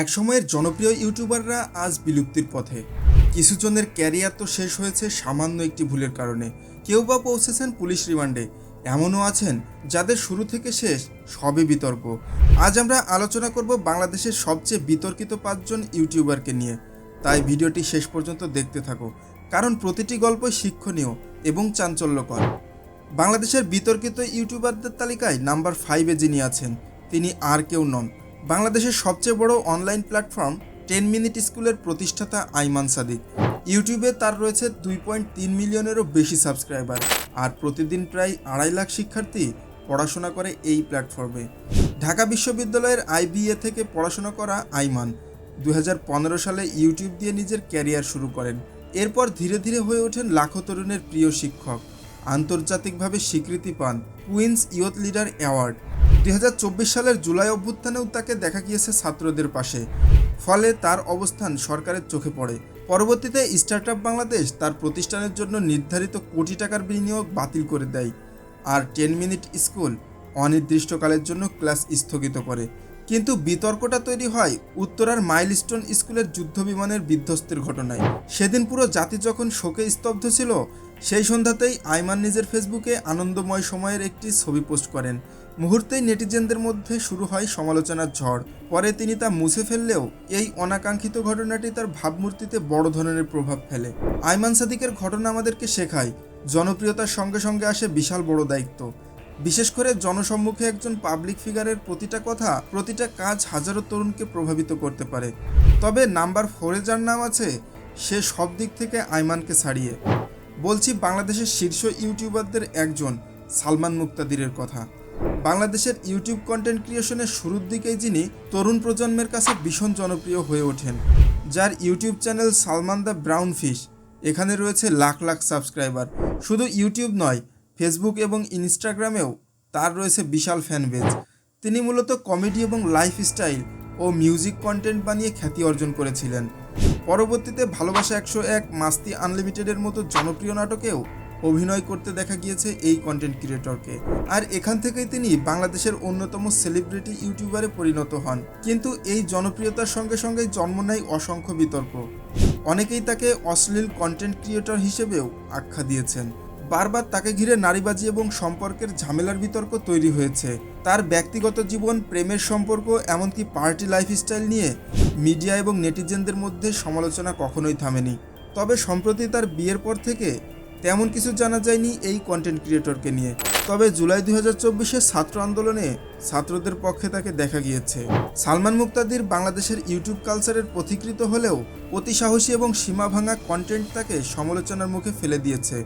একসময়ের জনপ্রিয় ইউটিউবাররা আজ বিলুপ্তির পথে। কিছু জনের ক্যারিয়ার তো শেষ হয়েছে সামান্য একটি ভুলের কারণে। কেউ বা পৌঁছেছেন পুলিশ রিমান্ডে। এমনও আছেন যাদের শুরু থেকে শেষ সবই বিতর্ক। আজ আমরা আলোচনা করব বাংলাদেশের সবচেয়ে বিতর্কিত পাঁচজন ইউটিউবারকে নিয়ে। তাই ভিডিওটি শেষ পর্যন্ত দেখতে থাকো, কারণ প্রতিটি গল্পই শিক্ষণীয় এবং চাঞ্চল্যকর। বাংলাদেশের বিতর্কিত ইউটিউবারদের তালিকায় নাম্বার ফাইভে যিনি আছেন, তিনি আর কেউ নন। বাংলাদেশের সবচেয়ে বড় অনলাইন প্ল্যাটফর্ম টেন মিনিট স্কুলের প্রতিষ্ঠাতা আইমান সাদিক। ইউটিউবে তার রয়েছে দুই পয়েন্ট তিন মিলিয়নেরও বেশি সাবস্ক্রাইবার আর প্রতিদিন প্রায় আড়াই লাখ শিক্ষার্থী পড়াশোনা করে এই প্ল্যাটফর্মে। ঢাকা বিশ্ববিদ্যালয়ের আইবিএ থেকে পড়াশোনা করা আইমান দু হাজার পনেরো সালে ইউটিউব দিয়ে নিজের ক্যারিয়ার শুরু করেন। এরপর ধীরে ধীরে হয়ে ওঠেন লাখো তরুণের প্রিয় শিক্ষক। আন্তর্জাতিকভাবে স্বীকৃতি পান কুইন্স ইয়থ লিডার অ্যাওয়ার্ড। দুই হাজার চব্বিশ সালের জুলাই অভ্যুত্থানেও তাকে দেখা গিয়েছে ছাত্রদের পাশে। ফলে তার অবস্থান সরকারের চোখে পড়ে। পরবর্তীতে স্টার্টআপ বাংলাদেশ তার প্রতিষ্ঠানের জন্য নির্ধারিত কোটি টাকার বিনিয়োগ বাতিল করে দেয় আর টেন মিনিট স্কুল অনির্দিষ্টকালের জন্য ক্লাস স্থগিত করে। কিন্তু বিতর্কটা তৈরি হয় উত্তরার মাইলস্টোন স্কুলের যুদ্ধ বিমানের বিধ্বস্তের ঘটনায়। সেদিন পুরো জাতি যখন শোকে স্তব্ধ ছিল, সেই সন্ধ্যাতেই আইমান নিজের ফেসবুকে আনন্দময় সময়ের একটি ছবি পোস্ট করেন। মুহূর্তেই নেটিজেনদের মধ্যে শুরু হয় সমালোচনার ঝড়। পরে তিনি তা মুছে ফেললেও এই অনাকাঙ্ক্ষিত ঘটনাটি তার ভাবমূর্তিতে বড় ধরনের প্রভাব ফেলে। আইমান সাদিকের ঘটনা আমাদেরকে শেখায়, জনপ্রিয়তার সঙ্গে সঙ্গে আসে বিশাল বড় দায়িত্ব। বিশেষ করে জনসম্মুখে একজন পাবলিক ফিগারের প্রতিটা কথা, প্রতিটা কাজ হাজারো তরুণকে প্রভাবিত করতে পারে। তবে নাম্বার ফোরে যার নাম আছে, সে সব দিক থেকে আইমানকে ছাড়িয়ে। বলছি বাংলাদেশের শীর্ষ ইউটিউবারদের একজন, সালমান মুক্তাদিরের কথা। বাংলাদেশের ইউটিউব কন্টেন্ট ক্রিয়েশনের শুরুর দিকেই যিনি তরুণ প্রজন্মের কাছে ভীষণ জনপ্রিয় হয়ে ওঠেন, যার YouTube channel Salman the brown fish. এখানে রয়েছে লাখ লাখ সাবস্ক্রাইবার। শুধু ইউটিউব নয় ফেসবুক এবং ইনস্টাগ্রামেও তার রয়েছে বিশাল ফ্যান বেজ তিনি মূলত কমেডি এবং লাইফস্টাইল ও মিউজিক কন্টেন্ট বানিয়ে খ্যাতি অর্জন করেছিলেন। পরবর্তীতে ভালোবাসা একশো এক, মাস্তি আনলিমিটেডের মতো জনপ্রিয় নাটকেও অভিনয় করতে দেখা গিয়েছে এই কন্টেন্ট ক্রিয়েটরকে আর এখান থেকেই তিনি বাংলাদেশের অন্যতম সেলিব্রিটি ইউটিউবারে পরিণত হন। কিন্তু এই জনপ্রিয়তার সঙ্গে সঙ্গে জন্ম নেয় অসংখ্য বিতর্ক। অনেকেই তাকে অশ্লীল কন্টেন্ট ক্রিয়েটর হিসেবেও আখ্যা দিয়েছেন। বারবার তাকে ঘিরে নারীবাজি এবং সম্পর্কের ঝামেলার বিতর্ক তৈরি হয়েছে। তার ব্যক্তিগত জীবন, প্রেমের সম্পর্ক, এমনকি পার্টি লাইফস্টাইল নিয়ে মিডিয়া এবং নেটিজেনদের মধ্যে সমালোচনা কখনোই থামেনি। তবে সম্প্রতি তার বিয়ের পর থেকে তেমন কিছু জানা যায়নি এই কন্টেন্ট ক্রিয়েটরকে নিয়ে। তবে জুলাই দুই হাজার চব্বিশে ছাত্র আন্দোলনে ছাত্রদের পক্ষে তাকে দেখা গিয়েছে। সালমান মুক্তাদির বাংলাদেশের ইউটিউব কালচারের পথিকৃত হলেও অতি সাহসী এবং সীমা ভাঙা কন্টেন্ট তাকে সমালোচনার মুখে ফেলে দিয়েছে।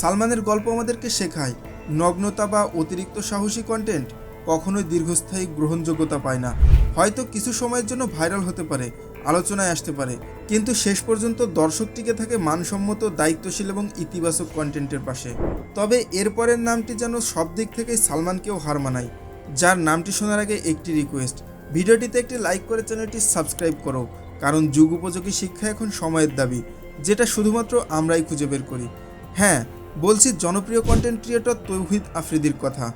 সালমানের গল্প আমাদেরকে শেখায়, নগ্নতা বা অতিরিক্ত সাহসী কন্টেন্ট কখনোই দীর্ঘস্থায়ী গ্রহণযোগ্যতা পায় না। হয়তো কিছু সময়ের জন্য ভাইরাল হতে পারে আলোচনায় আসতে পারে। কিন্তু শেষ পর্যন্ত দর্শক টিকে থাকে মানসম্মত, দায়িত্বশীল এবং ইতিবাচক কন্টেন্টের পাশে। তবে এরপরের নামটি যেন সব দিক থেকেই সালমানকেও হার মানায়। যার নামটি শোনার আগে একটি রিকোয়েস্ট ভিডিওটিতে একটি লাইক করে চ্যানেলটি সাবস্ক্রাইব করো। কারণ যুগ উপযোগী শিক্ষা এখন সময়ের দাবি, যেটা শুধুমাত্র আমরাই খুঁজে বের করি। হ্যাঁ বলছি জনপ্রিয় কন্টেন্ট ক্রিয়েটর তৌহিদ আফ্রিদির কথা।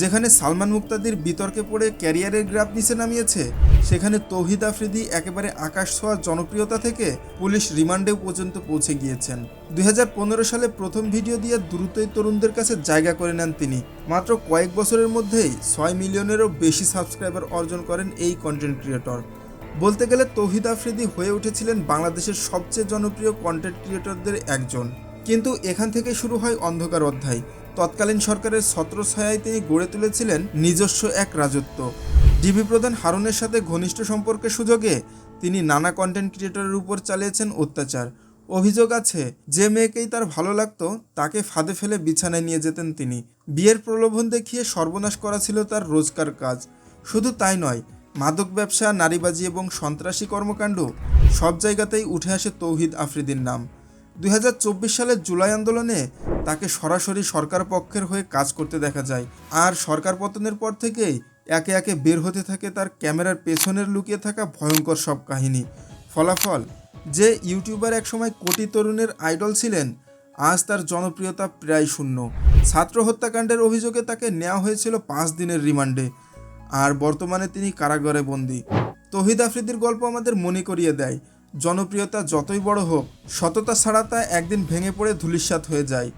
যেখানে সালমান মুক্তাদির বিতর্কে পড়ে ক্যারিয়ারের গ্রাফ নিচে নামিয়েছে, সেখানে তৌহিদ আফ্রিদি একেবারে আকাশ ছোঁয়া জনপ্রিয়তা থেকে পুলিশ রিমান্ডেও পর্যন্ত পৌঁছে গিয়েছেন। দুই সালে প্রথম ভিডিও দিয়ে দ্রুতই তরুণদের কাছে জায়গা করে নেন তিনি। মাত্র কয়েক বছরের মধ্যেই ছয় মিলিয়নেরও বেশি সাবস্ক্রাইবার অর্জন করেন এই কন্টেন্ট ক্রিয়েটর। বলতে গেলে তৌহিদ আফ্রিদি হয়ে উঠেছিলেন বাংলাদেশের সবচেয়ে জনপ্রিয় কন্টেন্ট ক্রিয়েটরদের একজন। কিন্তু এখান থেকে শুরু হয় অন্ধকার অধ্যায়। তৎকালীন সরকারের ছত্রছায়ায় তিনি গড়ে তুলেছিলেন নিজস্ব এক রাজত্ব। ডিবি প্রধান হারুনের সাথে ঘনিষ্ঠ সম্পর্কের সুযোগে তিনি নানা কন্টেন্ট ক্রিয়েটরের উপর চালিয়েছেন অত্যাচার। অভিযোগ আছে, যে মেয়েকেই তার ভালো লাগতো, তাকে ফাঁদে ফেলে বিছানায় নিয়ে যেতেন তিনি। বিয়ের প্রলোভন দেখিয়ে সর্বনাশ করা ছিল তার রোজকার কাজ। শুধু তাই নয়, মাদক ব্যবসা, নারীবাজি এবং সন্ত্রাসী কর্মকাণ্ড সব জায়গাতেই উঠে আসে তৌহিদ আফ্রিদির নাম। দুই হাজার চব্বিশ সালের জুলাই আন্দোলনে তাকে সরাসরি সরকার পক্ষের হয়ে কাজ করতে দেখা যায়। আর সরকার পতনের পর থেকেই একে একে বের হতে থাকে তার ক্যামেরার পেছনের লুকিয়ে থাকা ভয়ঙ্কর সব কাহিনী। ফলাফল, যে ইউটিউবার একসময় কোটি তরুণের আইডল ছিলেন, আজ তার জনপ্রিয়তা প্রায় শূন্য। ছাত্র হত্যাকাণ্ডের অভিযোগে তাকে নেওয়া হয়েছিল পাঁচ দিনের রিমান্ডে। আর বর্তমানে তিনি কারাগারে বন্দী। তহিদ আফ্রিদির গল্প আমাদের মনে করিয়ে দেয়, জনপ্রিয়তা যতই বড় হোক, সততা ছাড়া তা একদিন ভেঙে পড়ে ধূলিসাৎ হয়ে যায়।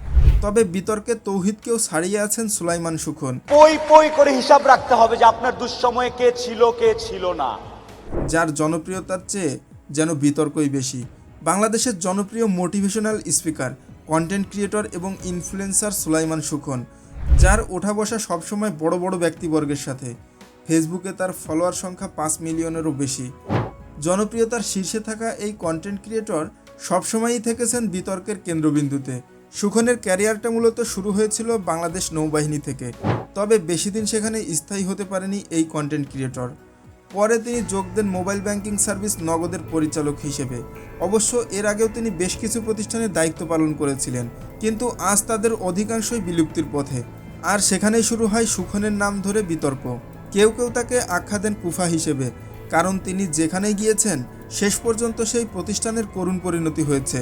তবে বিতর্কে তৌহিদকেও ছাড়িয়ে আছেন সুলাইমান সুখন। পই পই করে হিসাব রাখতে হবে যে আপনার দুঃসময়ে কে ছিল কে ছিল না। যার জনপ্রিয়তার চেয়ে যেন বিতর্কই বেশি। বাংলাদেশের জনপ্রিয় মোটিভেশনাল স্পিকার কন্টেন্ট ক্রিয়েটর এবং ইনফ্লুয়েন্সার সুলাইমান সুখন যার ওঠা বসা সবসময় বড় বড় ব্যক্তিবর্গের সাথে। ফেসবুকে তার ফলোয়ার সংখ্যা পাঁচ মিলিয়নেরও বেশি। জনপ্রিয়তার শীর্ষে থাকা এই কন্টেন্ট ক্রিয়েটর সবসময়ই থেকেছেন বিতর্কের কেন্দ্রবিন্দুতে। সুখনের ক্যারিয়ারটা মূলত শুরু হয়েছিল বাংলাদেশ নৌবাহিনী থেকে। তবে বেশি দিন সেখানে স্থায়ী হতে পারেনি এই কন্টেন্ট ক্রিয়েটর পরে তিনি যোগ দেন মোবাইল ব্যাংকিং সার্ভিস নগদের পরিচালক হিসেবে। অবশ্য এর আগেও তিনি বেশ কিছু প্রতিষ্ঠানে দায়িত্ব পালন করেছিলেন, কিন্তু আজ তাদের অধিকাংশই বিলুপ্তির পথে। আর সেখানেই শুরু হয় সুখনের নাম ধরে বিতর্ক। কেউ কেউ তাকে আখ্যা দেন কুফা হিসেবে, কারণ তিনি যেখানেই গিয়েছেন শেষ পর্যন্ত সেই প্রতিষ্ঠানের করুণ পরিণতি হয়েছে।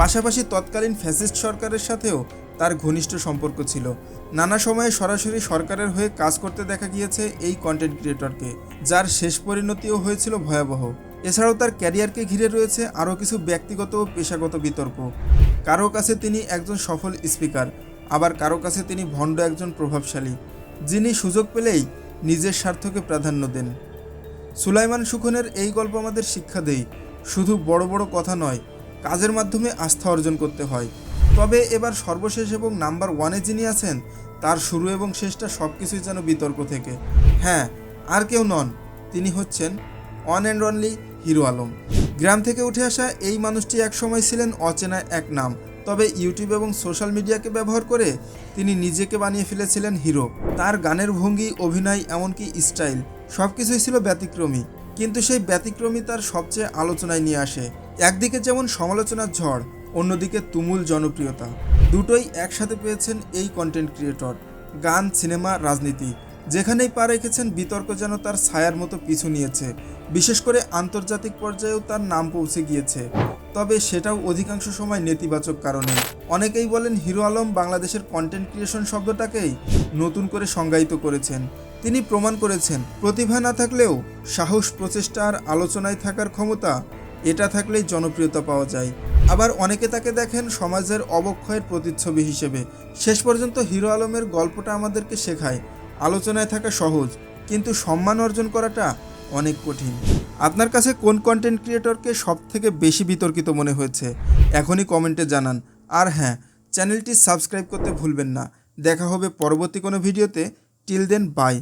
পাশাপাশি তৎকালীন ফ্যাসিস্ট সরকারের সাথেও তার ঘনিষ্ঠ সম্পর্ক ছিল। নানা সময়ে সরাসরি সরকারের হয়ে কাজ করতে দেখা গিয়েছে এই কন্টেন্ট ক্রিয়েটরকে যার শেষ পরিণতিও হয়েছিল ভয়াবহ। এছাড়াও তার ক্যারিয়ারকে ঘিরে রয়েছে আরও কিছু ব্যক্তিগত ও পেশাগত বিতর্ক। কারও কাছে তিনি একজন সফল স্পিকার, আবার কারও কাছে তিনি ভণ্ড একজন প্রভাবশালী, যিনি সুযোগ পেলেই নিজের স্বার্থকে প্রাধান্য দেন। সুলাইমান সুখনের এই গল্প আমাদের শিক্ষা দেই। শুধু বড় বড় কথা নয়, কাজের মাধ্যমে আস্থা অর্জন করতে হয়। তবে এবার সর্বশেষ এবং নাম্বার ওয়ানে যিনি আছেন, তার শুরু এবং শেষটা সব কিছুই যেন বিতর্ক থেকে। হ্যাঁ আর কেউ নন, তিনি হচ্ছেন one and only Hero Alam. গ্রাম থেকে উঠে আসা এই মানুষটি একসময় ছিলেন অচেনা এক নাম। তবে ইউটিউব এবং সোশ্যাল মিডিয়াকে ব্যবহার করে তিনি নিজেকে বানিয়ে ফেলেছিলেন হিরো। তার গানের ভঙ্গি, অভিনয়, এমনকি স্টাইল সব কিছুই ছিল ব্যতিক্রমী। কিন্তু সেই ব্যতিক্রমী তার সবচেয়ে আলোচনায় নিয়ে আসে। একদিকে যেমন সমালোচনার ঝড়, অন্যদিকে তুমুল জনপ্রিয়তা। দুটোই একসাথে পেয়েছেন এই কন্টেন্ট ক্রিয়েটর গান, সিনেমা, রাজনীতি, যেখানেই পা রেখেছেন বিতর্ক যেন তার ছায়ার মতো পিছু নিয়েছে। বিশেষ করে আন্তর্জাতিক পর্যায়েও তার নাম পৌঁছে গিয়েছে। তবে সেটাও অধিকাংশ সময় নেতিবাচক কারণে। অনেকেই বলেন হিরো আলম বাংলাদেশের কন্টেন্ট ক্রিয়েশন শব্দটাকেই নতুন করে সংজ্ঞায়িত করেছেন। তিনি প্রমাণ করেছেন, প্রতিভা না থাকলেও সাহস, প্রচেষ্টা আর আলোচনায় থাকার ক্ষমতা, এটা থাকলেই জনপ্রিয়তা পাওয়া যায়। আবার অনেকে তাকে দেখেন সমাজের অবক্ষয়ের প্রতিচ্ছবি হিসেবে। শেষ পর্যন্ত হিরো আলমের গল্পটা আমাদেরকে শেখায়, আলোচনায় থাকা সহজ, কিন্তু সম্মান অর্জন করাটা অনেক কঠিন। আপনার কাছে কোন কন্টেন্ট ক্রিয়েটরকে সব থেকে বেশি বিতর্কিত মনে হয়েছে? এখনই কমেন্টে জানান। আর হ্যাঁ চ্যানেলটি সাবস্ক্রাইব করতে ভুলবেন না। দেখা হবে পরবর্তী কোনো ভিডিওতে টিল দেন বাই